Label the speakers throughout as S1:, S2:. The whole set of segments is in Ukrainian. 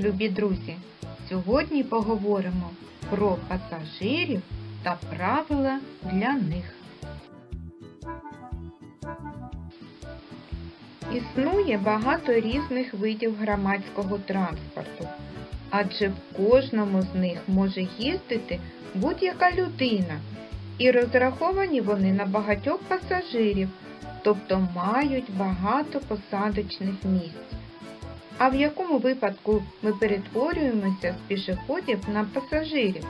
S1: любі друзі! Сьогодні поговоримо про пасажирів та правила для них. Існує багато різних видів громадського транспорту, адже в кожному з них може їздити будь-яка людина, і розраховані вони на багатьох пасажирів, тобто мають багато посадочних місць. А в якому випадку ми перетворюємося з пішоходів на пасажирів?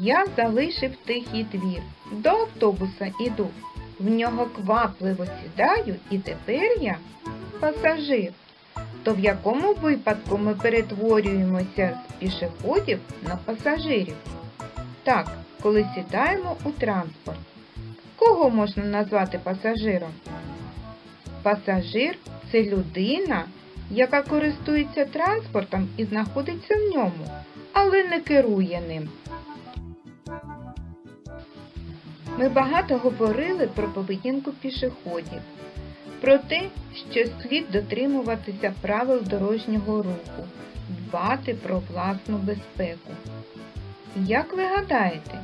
S1: Я залишив тихий двір, до автобуса іду. В нього квапливо сідаю і тепер я пасажир. То в якому випадку ми перетворюємося з пішоходів на пасажирів? Так, коли сідаємо у транспорт. Кого можна назвати пасажиром? Пасажир це людина, яка користується транспортом і знаходиться в ньому, але не керує ним. Ми багато говорили про поведінку пішоходів, про те, що слід дотримуватися правил дорожнього руху, дбати про власну безпеку. Як ви гадаєте,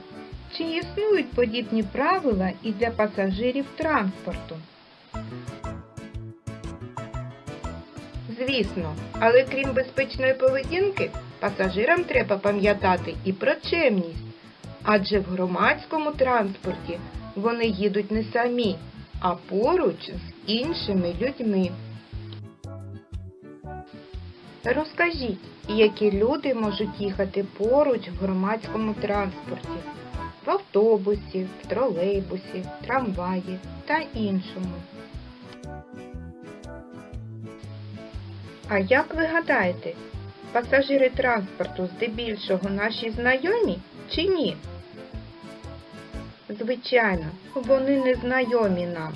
S1: чи існують подібні правила і для пасажирів транспорту? Звісно, але крім безпечної поведінки, пасажирам треба пам'ятати і про чемність, адже в громадському транспорті вони їдуть не самі, а поруч з іншими людьми. Розкажіть, які люди можуть їхати поруч в громадському транспорті, в автобусі, в тролейбусі, трамваї та іншому. А як ви гадаєте, пасажири транспорту здебільшого наші знайомі чи ні? Звичайно, вони не знайомі нам.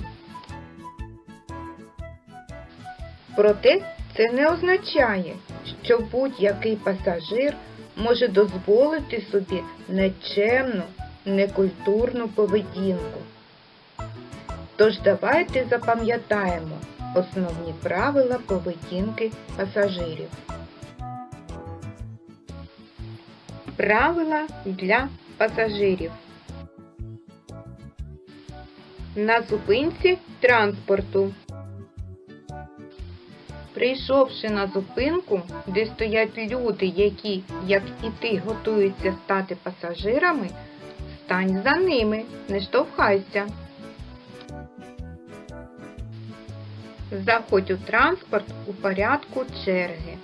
S1: Проте це не означає, що будь-який пасажир може дозволити собі нечемну, некультурну поведінку. Тож давайте запам'ятаємо основні правила поведінки пасажирів. Правила для пасажирів. На зупинці транспорту. Прийшовши на зупинку, де стоять люди, які, як і ти, готуються стати пасажирами, стань за ними, не штовхайся. Заходь у транспорт у порядку черги.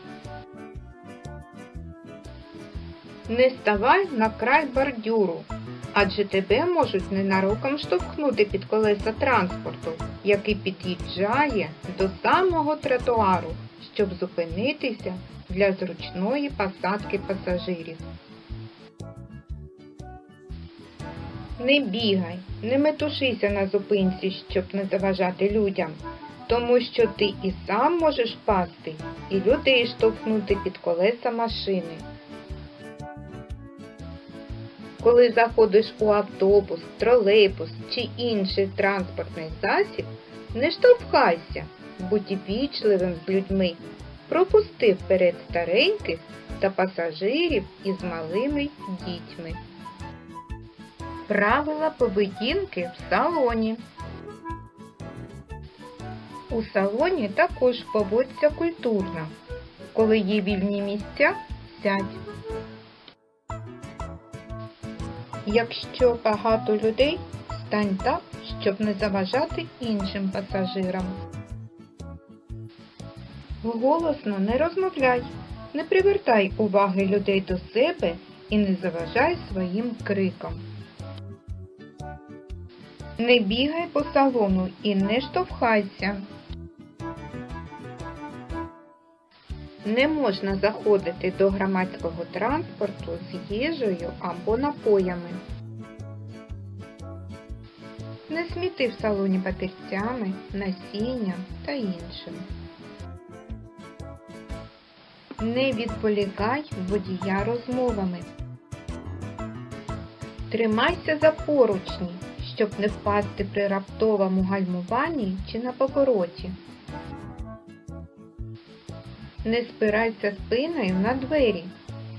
S1: Не ставай на край бордюру, адже тебе можуть ненароком штовхнути під колеса транспорту, який під'їжджає до самого тротуару, щоб зупинитися для зручної посадки пасажирів. Не бігай, не метушися на зупинці, щоб не заважати людям, тому що ти і сам можеш впасти, і людей штовхнути під колеса машини. Коли заходиш у автобус, тролейбус чи інший транспортний засіб, не штовхайся, будь вічливим з людьми, пропусти вперед стареньких та пасажирів із малими дітьми. Правила поведінки в салоні. У салоні також поводься культурно. Коли є вільні місця, сядь. Якщо багато людей, стань так, щоб не заважати іншим пасажирам. Голосно не розмовляй, не привертай уваги людей до себе і не заважай своїм криком. Не бігай по салону і не штовхайся. Не можна заходити до громадського транспорту з їжею або напоями. Не сміти в салоні папірцями, насінням та іншим. Не відволікай водія розмовами. Тримайся за поручні, щоб не впасти при раптовому гальмуванні чи на повороті. Не спирайся спиною на двері,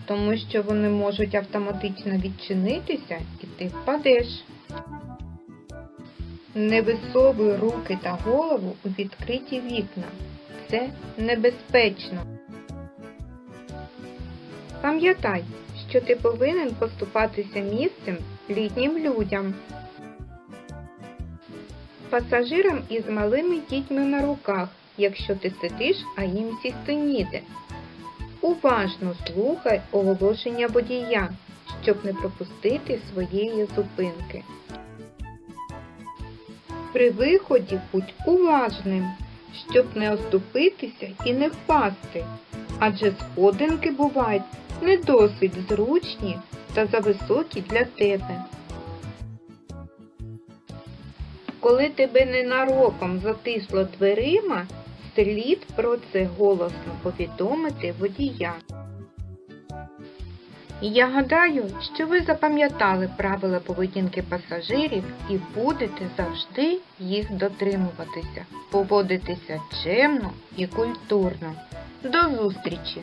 S1: тому що вони можуть автоматично відчинитися і ти впадеш. Не висовуй руки та голову у відкриті вікна. Це небезпечно. Пам'ятай, що ти повинен поступатися місцем літнім людям. Пасажирам із малими дітьми на руках, якщо ти сидиш, а їм сісти ніде. Уважно слухай оголошення водія, щоб не пропустити своєї зупинки. При виході будь уважним, щоб не оступитися і не впасти, адже сходинки бувають не досить зручні та зависокі для тебе. Коли тебе ненароком затисло дверима, слід про це голосно повідомити водія. Я гадаю, що ви запам'ятали правила поведінки пасажирів і будете завжди їх дотримуватися, поводитися чемно і культурно. До зустрічі!